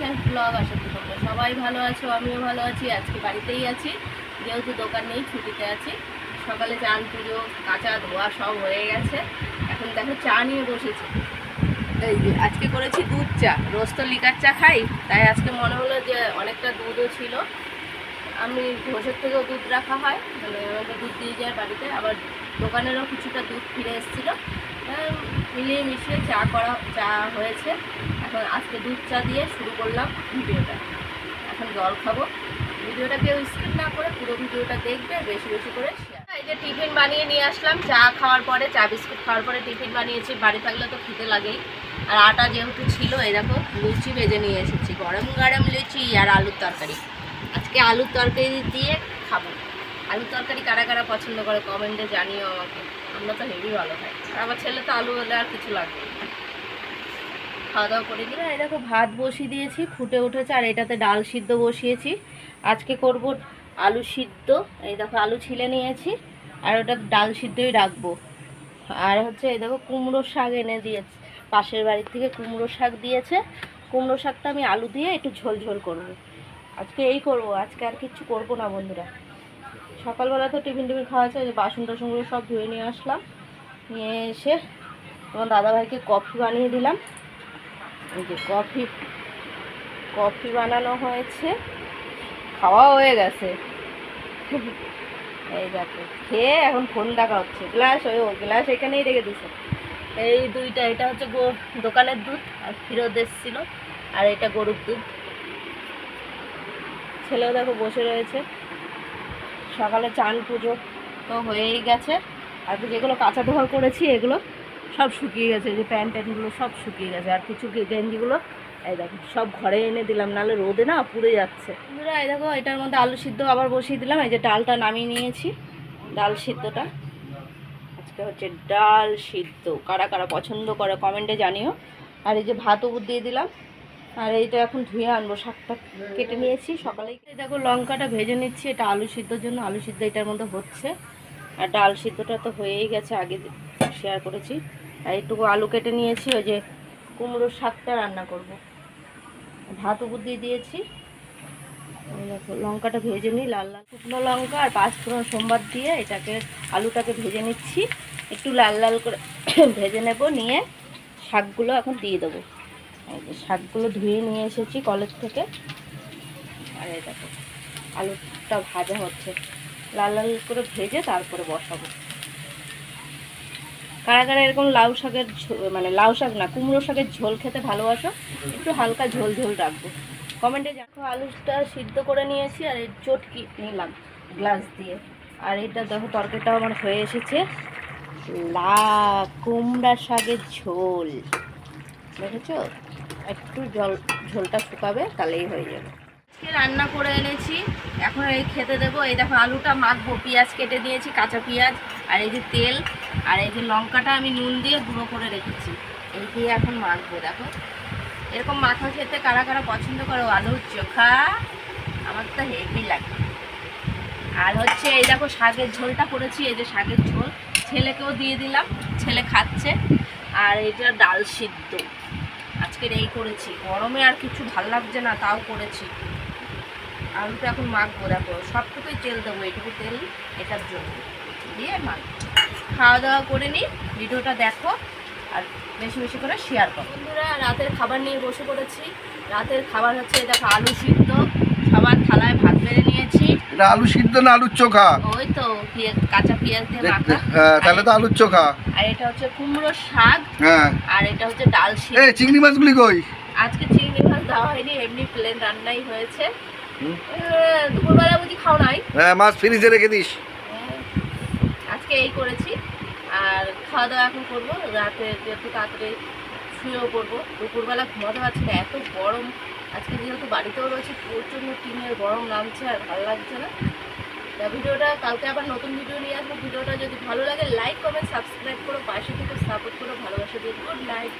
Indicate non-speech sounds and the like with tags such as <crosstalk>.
বিশ্বাস ব্লগ আশা করি তোমরা সবাই ভালো আছো, আমিও ভালো আছি, আজকে বাড়িতেই আছি, যেহেতু দোকান নেই, ছুটিতে আছি। সকালে চান, পুজো, কাঁচা ধোয়া সব হয়ে গেছে। এখন দেখো চা নিয়ে বসেছি। এই যে, আজকে করেছি দুধ চা, রোজ তো লিকার চা খাই, তাই আজকে মনে হলো যে অনেকটা দুধও ছিল। আমি ঘোষের থেকেও দুধ রাখা হয় মানে আমাকে দুধ দিয়ে যায় বাড়িতে। আবার দোকানেরও কিছুটা দুধ ফিরে এসেছিল। মিলিয়ে মিশিয়ে চা করা, চা হয়েছে। এখন আজকে দুধ চা দিয়ে শুরু করলাম ভিডিওটা। এখন জল খাব। ভিডিওটা কেউ স্কিপ না করে পুরো ভিডিওটা দেখবে, বেশি বেশি করে এই যে টিফিন বানিয়ে নিয়ে আসলাম, চা খাওয়ার পরে, চা বিস্কুট খাওয়ার পরে টিফিন বানিয়েছি। বাড়ি থাকলে তো খেতে লাগেই। আর আটা যেহেতু ছিল দেখো, লুচি ভেজে নিয়ে এসেছি। গরম গরম লুচি আর আলুর তরকারি। আজকে আলুর তরকারি দিয়ে খাব। আলুর তরকারি কারা কারা পছন্দ করে কমেন্টে জানিও আমাকে। আমরা তো হেভি ভালো খাই। আর আমার ছেলে তো আলু হলে আর কিছু লাগবে। খাওয়া দাওয়া করে দিয়ে এই দেখো ভাত বসিয়ে দিয়েছি, ফুটে উঠেছে, আর এটাতে ডাল সিদ্ধ বসিয়েছি। আজকে করব আলু সিদ্ধ, এই দেখো আলু ছিলে নিয়েছি, আর ওটা ডাল সিদ্ধই রাখব। আর হচ্ছে এই দেখো কুমড়ো শাক এনে দিয়েছে, পাশের বাড়ির থেকে কুমড়ো শাক দিয়েছে। কুমড়ো শাকটা আমি আলু দিয়ে একটু ঝোল ঝোল করব। আজকে এই করব, আজকে আর কিচ্ছু করব না বন্ধুরা। সকালবেলা তো টিফিন টিফিন খাওয়া যে বাসন টাসনগুলো সব ধুয়ে নিয়ে আসলাম। নিয়ে এসে তোমার দাদাভাইকে কফি বানিয়ে দিলাম। এই যে কফি কফি বানানো হয়েছে। খাওয়া হয়ে গেছে। এই দেখো, খেয়ে এখন ফোন দেখা হচ্ছে। গ্লাস, ওই ও গ্লাস এখানেই রেখে দিছে এই দুইটা, এটা হচ্ছে গো- দোকানের দুধ, আর ফিরত এসেছিল, আর এটা গরুর দুধ। ছেলেও দেখো বসে রয়েছে। সকালে চান পুজো তো হয়েই গেছে। আর যেগুলো কাঁচা ধোয়া করেছি, এগুলো সব শুকিয়ে গেছে যে প্যান্ট ট্যান্টগুলো সব শুকিয়ে গেছে, আর কিছু গেঞ্জিগুলো, এই দেখো, সব ঘরে এনে দিলাম, নাহলে রোদে না পুড়ে যাচ্ছে। এই দেখো, এটার মধ্যে আলু সিদ্ধ আবার বসিয়ে দিলাম, এই যে ডালটা নামিয়ে নিয়েছি, ডাল সিদ্ধটা। আজকে হচ্ছে ডাল সিদ্ধ, কারা কারা পছন্দ করে কমেন্টে জানিও। আর এই যে ভাত উপর দিয়ে দিলাম, আর এইটা এখন ধুয়ে আনব, শাকটা কেটে নিয়েছি সকালেই। এই দেখো, লঙ্কাটা ভেজে নিচ্ছি, এটা আলু সিদ্ধর জন্য, আলু সিদ্ধ এটার মধ্যে হচ্ছে। আর ডাল সিদ্ধটা তো হয়েই গেছে, আগে শেয়ার করেছি। আর একটু আলু কেটে নিয়েছি, ওই যে কুমড়োর শাকটা রান্না করব। ভাত উপর দিয়ে দিয়েছি লঙ্কাটা ভেজে নিই, লাল লাল শুকনো লঙ্কা আর পাঁচ ফোড়ন সোমবার দিয়ে এটাকে, আলুটাকে ভেজে নিচ্ছি। একটু লাল লাল করে <coughs> ভেজে নেব, নিয়ে শাকগুলো এখন দিয়ে দেবো। শাকগুলো ধুয়ে নিয়ে এসেছি কলেজ থেকে। আর দেখো, আলুটা ভাজা হচ্ছে। লাল লাল করে ভেজে তারপরে বসাবো। কারা কারা এরকম লাউ শাকের মানে লাউ শাক না, কুমড়ো শাকের ঝোল খেতে ভালোবাসো। একটু হালকা ঝোল ঝোল রাখব। কমেন্টে দেখো আলুটা সিদ্ধ করে নিয়েছি আর এই চটকি নিলাম গ্লাস দিয়ে। আর এটা দেখো, তরকারিটাও আমার হয়ে এসেছে। লা কুমড়া শাকের ঝোল। দেখেছ? একটু জল, ঝোলটা শুকাবে, তাহলেই হয়ে যাবে। আজকে রান্না করে এনেছি। এখন এই খেতে দেবো। এই দেখো, আলুটা মাখবো। পেঁয়াজ কেটে দিয়েছি, কাঁচা পেঁয়াজ আর এই যে তেল। আর এই যে লঙ্কাটা আমি নুন দিয়ে গুঁড়ো করে রেখেছি। এই দিয়ে এখন মাখবো, দেখো। এরকম মাখা খেতে কারা কারা পছন্দ করো আলুর চোখা, আমার তো হেভি লাগে। আর হচ্ছে এই দেখো শাকের ঝোলটা করেছি, এই যে শাকের ঝোল। ছেলেকেও দিয়ে দিলাম, ছেলে খাচ্ছে। আর এটা ডাল সিদ্ধ। আজকের এই করেছি। গরমে আর কিছু ভালো লাগছে না, তাও করেছি। আলুটা এখন মাখবো, দেখো। সবটুকুই তেল দেবো, এইটুকু তেল, এটার জন্য। দিয়ে মাখবো খাওয়া দাওয়া করে নিই ভিডিওটা দেখো আর বেশি বেশি করে শেয়ার করো। বন্ধুরা রাতের খাবার নিয়ে বসে পড়েছি। রাতের খাবার হচ্ছে দেখো আলু সিদ্ধ। সবার থালায় ভাত বেড়ে নিয়েছি। এটা আলু সিদ্ধ না আলুর চোখা? ওই তো কাঁচা পেঁয়াজ দিয়ে মাখা। হ্যাঁ তাহলে তো আলুর চোখা। আর এটা হচ্ছে কুমড়ো শাক। হ্যাঁ। আর এটা হচ্ছে ডাল সিদ্ধ। চিংড়ি মাছগুলি কই? আজকে চিংড়ি মাছ দেওয়া হয়নি এমনি প্লেন রান্নাই হয়েছে। দুপুরবেলা বুঝি খাও নাই? হ্যাঁ মাছ ফ্রিজে রেখে দিস। আজকে এই করেছি। আর খাওয়া দাওয়া এখন করব, রাতে যেহেতু তাড়াতাড়ি শুয়েও পড়ব, দুপুরবেলা ঘুমাতে পারছি না, এত গরম। আজকে যেহেতু বাড়িতেও রয়েছে, প্রচণ্ড টিনের গরম নামছে আর ভালো লাগছে না। তা ভিডিওটা কালকে আবার নতুন ভিডিও নিয়ে আসব। ভিডিওটা যদি ভালো লাগে লাইক কমেন্ট সাবস্ক্রাইব করো, পাশে থেকে সাপোর্ট করো, ভালোবাসা দিয়ে গুড নাইট